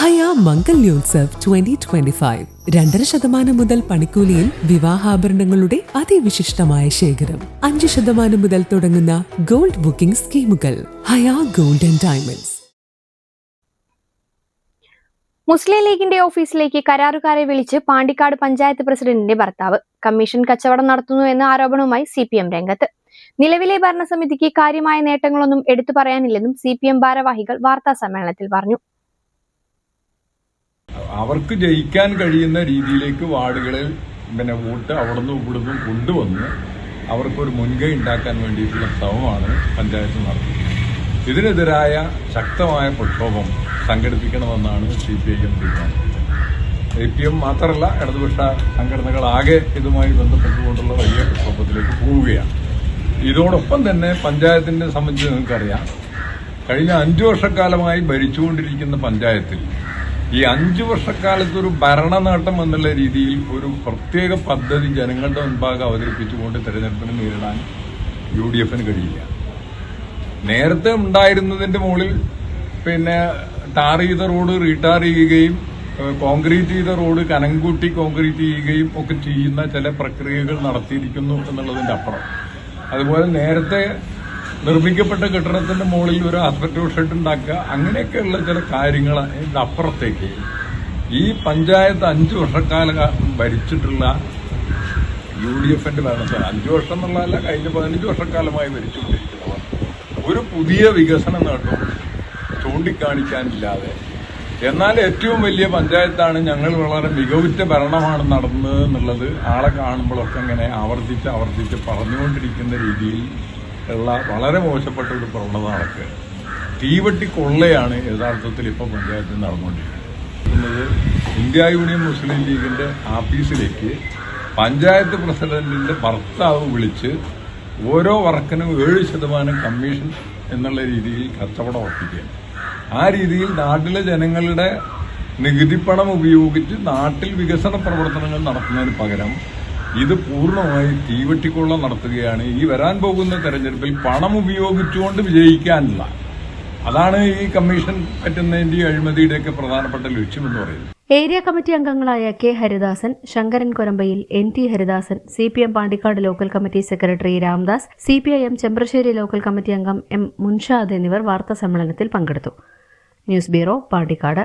ഹയ Mangalyotsav twenty twenty five രണ്ടര ശതമാനം മുതൽ പണിക്കൂലിയിൽ വിവാഹാഭരണങ്ങളുടെ അതിവിശിഷ്ടമായ ശേഖരം. അഞ്ച് ശതമാനം മുതൽ തുടങ്ങുന്ന ഗോൾഡ് ബുക്കിംഗ് സ്കീമുകൾ. ഹയാ ഗോൾഡൻ ഡയമണ്ട്സ്. മുസ്ലിം ലീഗിന്റെ ഓഫീസിലേക്ക് കരാറുകാരെ വിളിച്ച് പാണ്ടിക്കാട് പഞ്ചായത്ത് പ്രസിഡന്റിന്റെ ഭർത്താവ്. കമ്മീഷൻ കച്ചവടം നടത്തുന്നു എന്ന ആരോപണവുമായി സി പി എം രംഗത്ത്. നിലവിലെ ഭരണസമിതിക്ക് കാര്യമായ നേട്ടങ്ങളൊന്നും എടുത്തു പറയാനില്ലെന്നും സി പി എം ഭാരവാഹികൾ വാർത്താ സമ്മേളനത്തിൽ പറഞ്ഞു. അവർക്ക് ജയിക്കാൻ കഴിയുന്ന രീതിയിലേക്ക് വാർഡുകളിൽ പിന്നെ വോട്ട് അവിടുന്ന് ഇവിടുന്ന് കൊണ്ടുവന്ന് അവർക്കൊരു മുൻകൈ ഉണ്ടാക്കാൻ വേണ്ടിയിട്ടുള്ള ശ്രമമാണ് പഞ്ചായത്ത് നടത്തുന്നത് ഇതിനെതിരായ ശക്തമായ പ്രക്ഷോഭം സംഘടിപ്പിക്കണമെന്നാണ് സി പി ഐ എം തീരുമാനം. എ പി എം മാത്രമല്ല ഇടതുപക്ഷ സംഘടനകളാകെ ഇതുമായി ബന്ധപ്പെട്ടുകൊണ്ടുള്ള വലിയ പ്രക്ഷോഭത്തിലേക്ക് പോവുകയാണ്. ഇതോടൊപ്പം തന്നെ പഞ്ചായത്തിനെ സംബന്ധിച്ച് നിങ്ങൾക്കറിയാം കഴിഞ്ഞ അഞ്ചു വർഷക്കാലമായി ഭരിച്ചുകൊണ്ടിരിക്കുന്ന പഞ്ചായത്തിൽ ഈ അഞ്ചു വർഷക്കാലത്ത് ഒരു ഭരണ നേട്ടം എന്നുള്ള രീതിയിൽ ഒരു പ്രത്യേക പദ്ധതി ജനങ്ങളുടെ മുൻപാകെ അവതരിപ്പിച്ചുകൊണ്ട് തെരഞ്ഞെടുപ്പിനെ നേരിടാൻ യു ഡി എഫിന് കഴിയില്ല. നേരത്തെ ഉണ്ടായിരുന്നതിന്റെ മുകളിൽ പിന്നെ ടാർ ചെയ്ത റോഡ് റീടാർ ചെയ്യുകയും കോൺക്രീറ്റ് ചെയ്ത റോഡ് കനംകൂട്ടി കോൺക്രീറ്റ് ചെയ്യുകയും ഒക്കെ ചെയ്യുന്ന ചില പ്രക്രിയകൾ നടത്തിയിരിക്കുന്നു എന്നുള്ളതിന്റെ അപ്പുറം. അതുപോലെ നേരത്തെ നിർമ്മിക്കപ്പെട്ട കെട്ടിടത്തിന്റെ മുകളിൽ ഒരു ആസ്പെക്ടോ ഷെഡ് ഉണ്ടാക്കുക. അങ്ങനെയൊക്കെയുള്ള ചില കാര്യങ്ങൾ ഇതിന്റെ അപ്പുറത്തേക്ക്. ഈ പഞ്ചായത്ത് അഞ്ചു വർഷക്കാലം ഭരിച്ചിട്ടുള്ള യു ഡി എഫിന്റെ ഭരണത്തിൽ അഞ്ചു വർഷം എന്നുള്ളതല്ല കഴിഞ്ഞ പതിനഞ്ച് വർഷക്കാലമായി ഭരിച്ചുകൊണ്ടിരിക്കുന്നവർ. ഒരു പുതിയ വികസന നേട്ടം ചൂണ്ടിക്കാണിക്കാനില്ലാതെ. എന്നാൽ ഏറ്റവും വലിയ പഞ്ചായത്താണ് ഞങ്ങൾ വളരെ മികവുറ്റ ഭരണമാണ് നടന്നത് എന്നുള്ളത് ആളെ കാണുമ്പോഴൊക്കെ ഇങ്ങനെ ആവർത്തിച്ച് ആവർത്തിച്ച് പറഞ്ഞുകൊണ്ടിരിക്കുന്ന രീതിയിൽ ഉള്ള വളരെ മോശപ്പെട്ട ഒരു പ്രവണത നടക്കുക. തീവട്ടി കൊള്ളയാണ് യഥാർത്ഥത്തിൽ ഇപ്പോൾ പഞ്ചായത്തിൽ നടന്നുകൊണ്ടിരിക്കുന്നത്. ഇന്ത്യ യൂണിയൻ മുസ്ലിം ലീഗിന്റെ ആഫീസിലേക്ക് പഞ്ചായത്ത് പ്രസിഡന്റിന്റെ ഭർത്താവ് വിളിച്ച് ഓരോ വർക്കിനും ഏഴ് ശതമാനം കമ്മീഷൻ എന്നുള്ള രീതിയിൽ കച്ചവടം ഉറപ്പിക്കുകയാണ്. ആ രീതിയിൽ നാട്ടിലെ ജനങ്ങളുടെ നികുതിപ്പണം ഉപയോഗിച്ച് നാട്ടിൽ വികസന പ്രവർത്തനങ്ങൾ നടത്തുന്നതിന് പകരം ഇത് പൂർണമായി തീവെട്ടിക്കൊള്ള നടത്തുകയാണ്. ഈ വരാൻ പോകുന്ന തെരഞ്ഞെടുപ്പിൽ പണം ഉപയോഗിച്ചുകൊണ്ട് വിജയിക്കാനുള്ള അതാണ് ഈ കമ്മീഷൻ പറ്റുന്നതിന്റെ അഴിമതിയുടെയൊക്കെ പ്രധാനപ്പെട്ട ലക്ഷ്യമെന്ന് പറയുന്നത്. ഏരിയ കമ്മിറ്റി അംഗങ്ങളായ K Haridasan Sankaran Korambayil N T Haridasan C P M Pandikkad local committee secretary Ramdas C P I M Chembrasseri local committee അംഗം എം മുൻഷാദ് എന്നിവർ വാർത്താ സമ്മേളനത്തിൽ പങ്കെടുത്തു. News bureau Pandikkad.